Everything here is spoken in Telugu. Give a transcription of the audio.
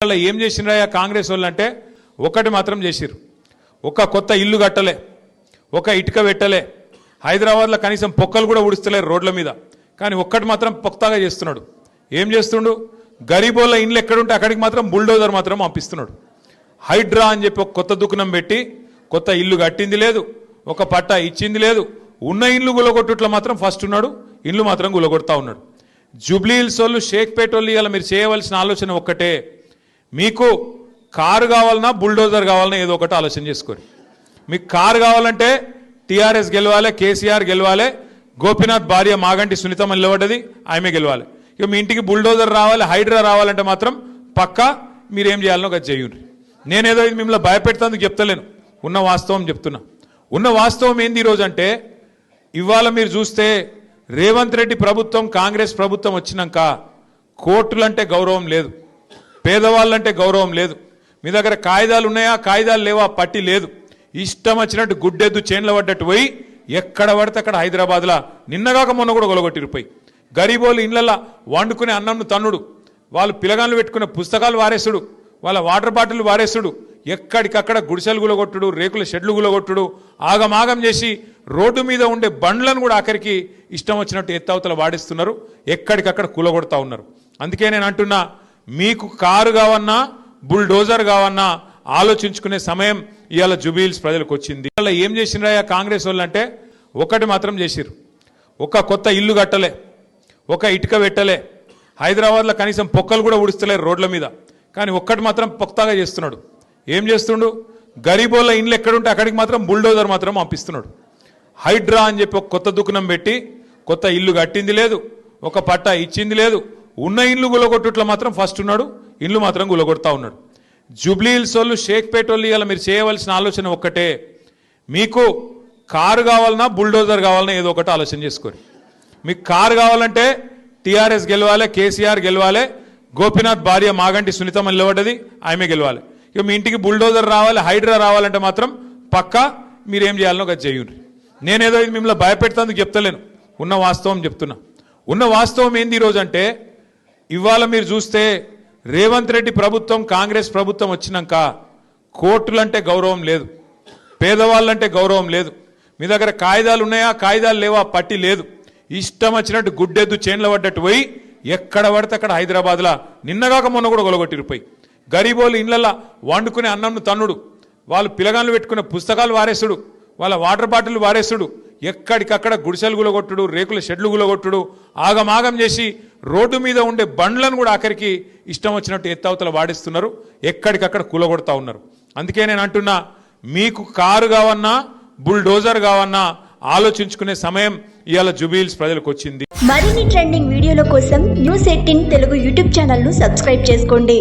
వాళ్ళ ఏం చేసినాయా కాంగ్రెస్ వాళ్ళు అంటే ఒకటి మాత్రం చేసిరు ఒక కొత్త ఇల్లు కట్టలే ఒక ఇటుక పెట్టలే. హైదరాబాద్లో కనీసం పొక్కలు కూడా ఉడిస్తలేరు రోడ్ల మీద. కానీ ఒక్కటి మాత్రం పొక్తాగా చేస్తున్నాడు. ఏం చేస్తుండు? గరీబోళ్ళ ఇండ్లు ఎక్కడుంటే అక్కడికి మాత్రం బుల్డోజర్ మాత్రం పంపిస్తున్నాడు. హైడ్రా అని చెప్పి ఒక కొత్త దుకుణం పెట్టి కొత్త ఇల్లు కట్టింది లేదు ఒక పట్ట ఇచ్చింది లేదు. ఉన్న ఇల్లు గులగొట్టుట్లో మాత్రం ఫస్ట్ ఉన్నాడు ఇల్లు మాత్రం గులగొడతా ఉన్నాడు. జూబ్లీ హిల్స్ వాళ్ళు షేక్పేట వాళ్ళు ఇవాళ మీరు చేయవలసిన ఆలోచన ఒక్కటే. మీకు కారు కావాలన్నా బుల్డోజర్ కావాలన్నా ఏదో ఒకటి ఆలోచన చేసుకోరు. మీకు కారు కావాలంటే టీఆర్ఎస్ గెలవాలి కేసీఆర్ గెలవాలి గోపీనాథ్ భార్య మాగంటి సునీతమ్మ నిలబడ్డది ఆమె గెలవాలి. ఇక మీ ఇంటికి బుల్డోజర్ రావాలి హైడ్రా రావాలంటే మాత్రం పక్కా మీరేం చేయాలనో ఒక చేయండి నేనేదో ఇది మిమ్మల్ని భయపెడతానికి చెప్తలేను. ఉన్న వాస్తవం చెప్తున్నా. ఉన్న వాస్తవం ఏంది ఈరోజు అంటే ఇవాళ మీరు చూస్తే రేవంత్ రెడ్డి ప్రభుత్వం కాంగ్రెస్ ప్రభుత్వం వచ్చినాక కోర్టులంటే గౌరవం లేదు. పేదవాళ్ళంటే గౌరవం లేదు. మీ దగ్గర కాగితాలు ఉన్నాయా? కాగితాలు లేవా? పట్టి లేదు. ఇష్టం వచ్చినట్టు గుడ్డెద్దు చేన్ల పడ్డట్టు పోయి ఎక్కడ పడితే అక్కడ హైదరాబాద్లో. నిన్నగాక మొన్న కూడా గొలగొట్టిరిపోయి గరీబోలు ఇళ్ళల్లో వండుకునే అన్నంను తన్నుడు. వాళ్ళు పిలగాళ్ళు పెట్టుకునే పుస్తకాలు వారేసుడు. వాళ్ళ వాటర్ బాటిల్ వారేసుడు. ఎక్కడికక్కడ గుడిసెలు గులగొట్టుడు రేకుల షెడ్లు గులగొట్టుడు. ఆగమాగం చేసి రోడ్డు మీద ఉండే బండ్లను కూడా ఆఖరికి ఇష్టం వచ్చినట్టు ఎత్తవతల వాడిస్తున్నారు. ఎక్కడికక్కడ కూలగొడతా ఉన్నారు. అందుకే నేను అంటున్నా మీకు కారు కావన్నా బుల్డోజర్ కావన్నా ఆలోచించుకునే సమయం ఇవాళ జుబీల్స్ ప్రజలకు వచ్చింది. ఇవాళ ఏం చేసినారా కాంగ్రెస్ వాళ్ళు అంటే ఒకటి మాత్రం చేసిరు ఒక కొత్త ఇల్లు కట్టలే ఒక ఇటుక పెట్టలే హైదరాబాద్లో కనీసం పొక్కలు కూడా ఉడుస్తలేరు రోడ్ల మీద. కానీ ఒక్కటి మాత్రం పొక్తాగా చేస్తున్నాడు. ఏం చేస్తుండు? గరీబోళ్ళ ఇండ్లు ఎక్కడుంటే అక్కడికి మాత్రం బుల్డోజర్ మాత్రం పంపిస్తున్నాడు. హైడ్రా అని చెప్పి ఒక కొత్త దుకాణం పెట్టి కొత్త ఇల్లు కట్టింది లేదు ఒక పట్ట ఇచ్చింది లేదు ఉన్న ఇండ్లు గులగొట్టుట్లో మాత్రం ఫస్ట్ ఉన్నాడు ఇల్లు మాత్రం గులగొడతా ఉన్నాడు. జూబ్లీ హిల్స్ వాళ్ళు షేక్పేట వాళ్ళు ఇలా మీరు చేయవలసిన ఆలోచన ఒక్కటే. మీకు కారు కావాలన్నా బుల్డోజర్ కావాలన్నా ఏదో ఒకటి ఆలోచన చేసుకోరు. మీకు కారు కావాలంటే టీఆర్ఎస్ గెలవాలి కేసీఆర్ గెలవాలి గోపీనాథ్ భార్య మాగంటి సునీతమ్మ నిలబడ్డది ఆమె గెలవాలి. ఇక మీ ఇంటికి బుల్డోజర్ రావాలి హైడ్రా రావాలంటే మాత్రం పక్కా మీరేం చేయాలనో ఒక చేయండి నేనేదో మిమ్మల్ని భయపెడతానికి చెప్తలేను. ఉన్న వాస్తవం చెప్తున్నా. ఉన్న వాస్తవం ఏంది ఈరోజు అంటే ఇవాళ మీరు చూస్తే రేవంత్ రెడ్డి ప్రభుత్వం కాంగ్రెస్ ప్రభుత్వం వచ్చినాక కోర్టులంటే గౌరవం లేదు. పేదవాళ్ళంటే గౌరవం లేదు. మీ దగ్గర కాగితాలు ఉన్నాయా? కాగితాలు లేవా? పట్టి లేదు. ఇష్టం వచ్చినట్టు గుడ్డెద్దు చేన్ల పడ్డట్టు పోయి ఎక్కడ పడితే అక్కడ హైదరాబాద్లో. నిన్నగాక మొన్న కూడా గొలగొట్టిరిపోయి గరీబోలు ఇళ్ళల్లో వండుకునే అన్నంను తన్నుడు. వాళ్ళు పిలగాళ్ళు పెట్టుకునే పుస్తకాలు వారేసుడు. వాళ్ళ వాటర్ బాటిల్ వారేసుడు. ఎక్కడికక్కడ గుడిసెలు గులగొట్టుడు రేకుల షెడ్లు గులగొట్టుడు ఆగమాగం చేసి రోడ్డు మీద ఉండే బండ్లను కూడా ఆఖరికి ఇష్టం వచ్చినట్టు ఎత్తవతల వాడిస్తున్నారు. ఎక్కడికక్కడ కూలగొడతా ఉన్నారు. అందుకే నేను అంటున్నా మీకు కారు కావన్నా బుల్డోజర్ కావన్నా ఆలోచించుకునే సమయం ఇవాళ జుబీల్స్ ప్రజలకు వచ్చింది. మరిన్ని ట్రెండింగ్ వీడియోల కోసం న్యూస్ ఎయిటీన్ తెలుగు యూట్యూబ్ ఛానల్ను సబ్స్క్రైబ్ చేసుకోండి.